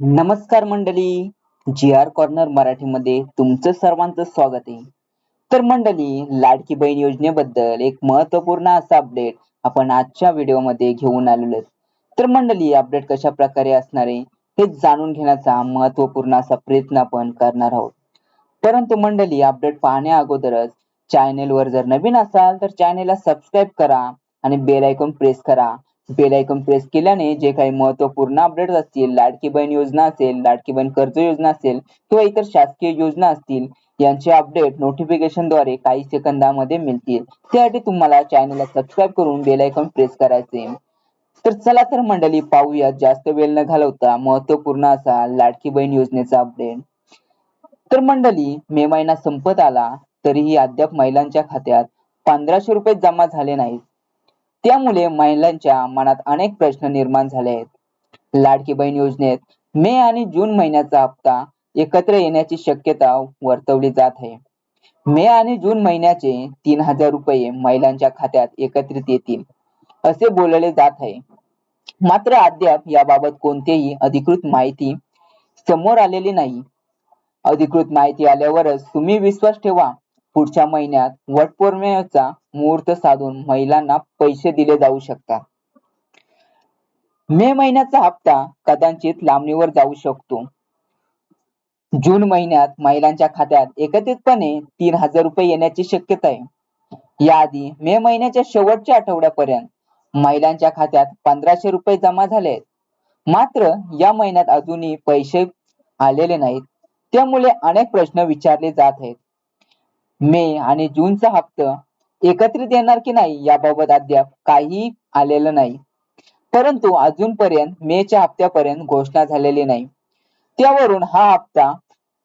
नमस्कार मंडळी. जी R corner मराठीमध्ये तुमचं सर्वांचं स्वागत आहे. तर मंडळी लाडकी बहीण योजनेबद्दल एक महत्त्वपूर्ण असा अपडेट आपण आजच्या व्हिडिओमध्ये घेऊन आलेलो तर मंडळी अपडेट कशा प्रकारे असणार आहे हे जाणून घेण्याचा महत्त्वपूर्ण असा प्रयत्न आपण करणार आहोत. परंतु मंडळी अपडेट पाहण्या अगोदरच चॅनेलवर जर नवीन असाल तर चॅनेलला सबस्क्राईब करा आणि बेल आयकॉन प्रेस करा. बेल आयकॉन प्रेस केल्याने जे काही महत्त्वपूर्ण अपडेट असतील लाडकी बहीण योजना असेल लाडकी बहीण कर्ज योजना असेल किंवा इतर शासकीय योजना असतील यांचे अपडेट नोटिफिकेशनद्वारे काही सेकंदामध्ये मिळतील. त्यासाठी तुम्हाला चॅनलला सबस्क्राईब करून बेल आयकॉन प्रेस करायचे. तर चला तर मंडळी पाहूया. जास्त वेळ न घालवता महत्त्वपूर्ण असा लाडकी बहीण योजनेचा अपडेट तर मंडळी मे महिना संपत आला तरीही अद्याप महिलांच्या खात्यात पंधराशे रुपये जमा झाले नाहीत. त्यामुळे महिलांच्या मनात अनेक प्रश्न निर्माण झाले आहेत. लाडकी बहीण योजनेत मे आणि जून महिन्याचा हप्ता एकत्र येण्याची शक्यता वर्तवली जात आहे. मे आणि जून महिन्याचे तीन हजार रुपये महिलांच्या खात्यात एकत्रित येतील असे बोलले जात आहे. मात्र अद्याप याबाबत कोणतीही अधिकृत माहिती समोर आलेली नाही. अधिकृत माहिती आल्यावरच तुम्ही विश्वास ठेवा. पुढच्या महिन्यात वटपौर्णिमेचा मुहूर्त साधून महिलांना पैसे दिले जाऊ शकतात. मे महिन्याचा हप्ता कदाचित लांबणीवर जाऊ शकतो. जून महिन्यात महिलांच्या खात्यात एकत्रितपणे तीन हजार रुपये येण्याची शक्यता आहे. याआधी मे महिन्याच्या शेवटच्या आठवड्यापर्यंत महिलांच्या खात्यात पंधराशे रुपये जमा झाले आहेत. मात्र या महिन्यात अजूनही पैसे आलेले नाहीत. त्यामुळे अनेक प्रश्न विचारले जात आहेत. मे आणि जूनचा हप्ता एकत्रित येणार की नाही याबाबत अद्याप काही आलेलं नाही. परंतु अजूनपर्यंत मेच्या हप्त्यापर्यंत घोषणा झालेली नाही. त्यावरून हा हप्ता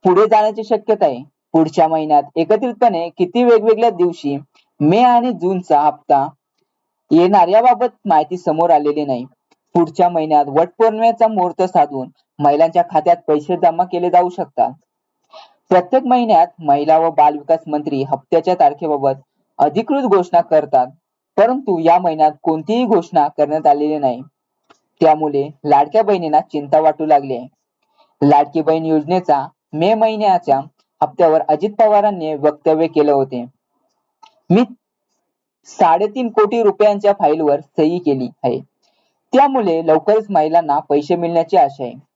पुढे जाण्याची शक्यता आहे. पुढच्या महिन्यात एकत्रितपणे किती वेगवेगळ्या दिवशी मे आणि जूनचा हप्ता येणार याबाबत माहिती समोर आलेली नाही. पुढच्या महिन्यात वटपौर्णिमेचा मुहूर्त साधून महिलांच्या खात्यात पैसे जमा केले जाऊ शकतात. प्रत्येक महिन्यात महिला व बाल विकास मंत्री हप्त्याच्या तारखेबाबत अधिकृत घोषणा करतात परंतु या महिन्यात कोणतीही घोषणा करण्यात आलेली नाही. त्यामुळे लाडक्या बहिणींना चिंता वाटू लागली आहे. लाडकी बहीण योजनेचा मे महिन्याच्या हप्त्यावर अजित पवारांनी वक्तव्य केले होते. मी साडेतीन कोटी रुपयांच्या फाईलवर सही केली आहे. त्यामुळे लवकरच महिलांना पैसे मिळण्याची आशा आहे.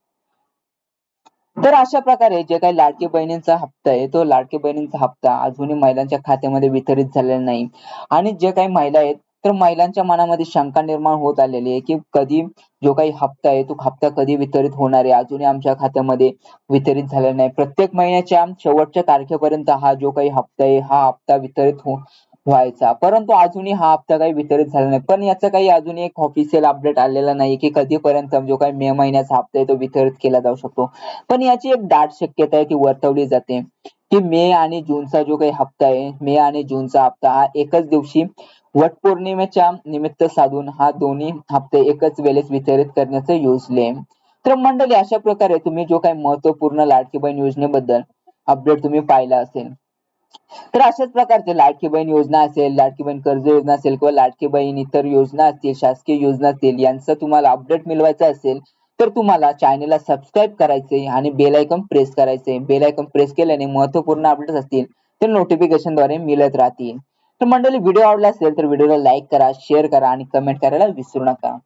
तर अशा प्रकारे जे काही लाडकी बहिणींचा हप्ता आहे तो लाडकी बहिणींचा हप्ता अजूनही महिलांच्या खात्यामध्ये वितरित झालेला नाही. आणि जे काही महिला आहेत तर महिलांच्या मनामध्ये शंका निर्माण होत आलेली आहे की कधी जो काही हप्ता आहे तो हप्ता कधी वितरित होणार आहे? अजूनही आमच्या खात्यामध्ये वितरित झालेला नाही. प्रत्येक महिन्याच्या शेवटच्या तारखेपर्यंत हा जो काही हप्ता आहे हा हप्ता वितरित हो व्हायचा. परंतु अजूनही हा हप्ता काही वितरित झाला नाही. पण याचा काही अजून एक ऑफिशियल अपडेट आलेला नाही की कधीपर्यंत जो काही मे महिन्याचा हप्ता आहे तो वितरित केला जाऊ शकतो. पण याची एक दाट शक्यता आहे ती वर्तवली जाते की मे आणि जूनचा जो काही हप्ता आहे मे आणि जूनचा हप्ता हा एकच दिवशी वटपौर्णिमेच्या निमित्त साधून हा दोन्ही हप्ते एकच वेळेस वितरित करण्याचे योजले. तर मंडळी अशा प्रकारे तुम्ही जो काही महत्त्वपूर्ण लाडकी बहीण योजनेबद्दल अपडेट तुम्ही पाहिला असेल तर अशाच प्रकारचे लाडकी बहीण योजना असेल लाडकी बहीण कर्ज योजना असेल किंवा लाडकी बहीण इतर योजना असतील शासकीय योजना असतील यांचं तुम्हाला अपडेट मिळवायचं असेल तर तुम्हाला चॅनेलला सबस्क्राईब करायचे आणि बेल आयकॉन प्रेस करायचे बेल आयकॉन प्रेस केल्याने महत्त्वपूर्ण अपडेट असतील तर नोटिफिकेशनद्वारे मिळत राहतील. तर मंडळी व्हिडिओ आवडला असेल तर व्हिडिओला लाईक करा शेअर करा आणि कमेंट करायला विसरू नका.